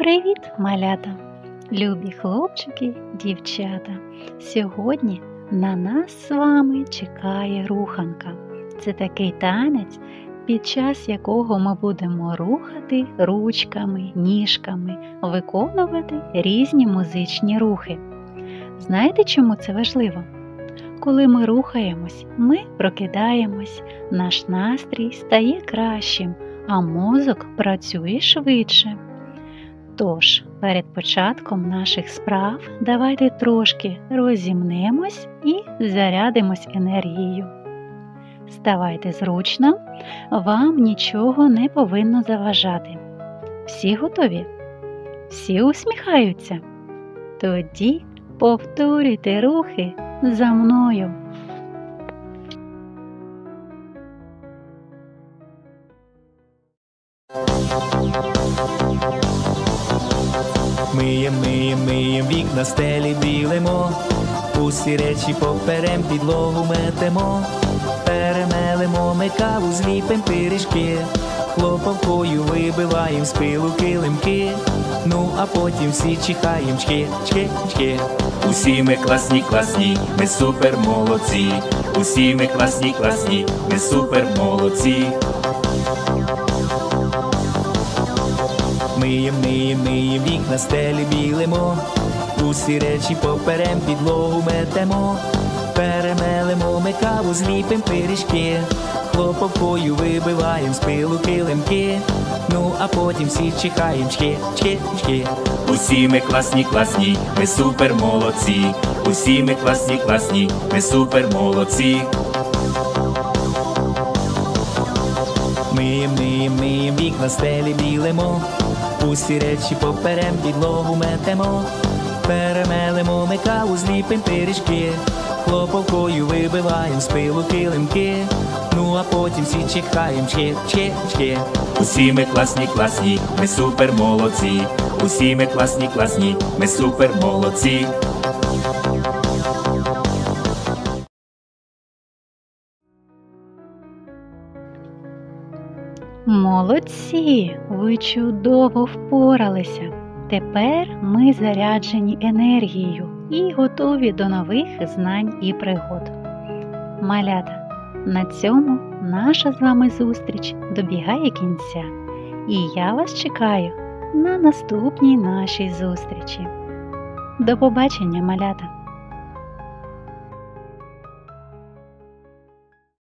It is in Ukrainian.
Привіт, малята! Любі хлопчики, дівчата! Сьогодні на нас з вами чекає руханка. Це такий танець, під час якого ми будемо рухати ручками, ніжками, виконувати різні музичні рухи. Знаєте, чому це важливо? Коли ми рухаємось, ми прокидаємось, наш настрій стає кращим, а мозок працює швидше. Тож, перед початком наших справ давайте трошки розімнемось і зарядимось енергією. Ставайте зручно, вам нічого не повинно заважати. Всі готові? Всі усміхаються? Тоді повторюйте рухи за мною. Миєм, миєм, миєм, вікна стелі білимо, усі речі поперем підлогу метемо, перемелемо ми каву, зліпим пиріжки, хлопавкою вибиваєм з пилу килимки, ну а потім всі чихаєм чки, чки, чки. Усі ми класні, класні, ми супер молодці, усі ми класні, класні, ми супер молодці. Миєм, миєм, миєм, вікна стелі білимо, усі речі поперем підлогу метемо, перемелемо ми каву, зліпим пиріжки, хлопавкою вибиваєм з пилу килимки, ну а потім всі чихаєм чки, чки, чки. Усі ми класні, класні, ми супер молодці, усі ми класні, класні, ми супер молодці. Миєм, миєм, миєм, вікна стелі білимо, усі речі поперем підлогу метемо, перемелемо ми каву, зліпим пиріжки, хлопавкою вибиваєм з пилу килимки, ну а потім всі чихаєм чки, чки, чки. Усі ми класні, класні, ми супер молодці, усі ми класні, класні, ми супер молодці. Молодці! Ви чудово впоралися. Тепер ми заряджені енергією і готові до нових знань і пригод. Малята, на цьому наша з вами зустріч добігає кінця, і я вас чекаю на наступній нашій зустрічі. До побачення, малята!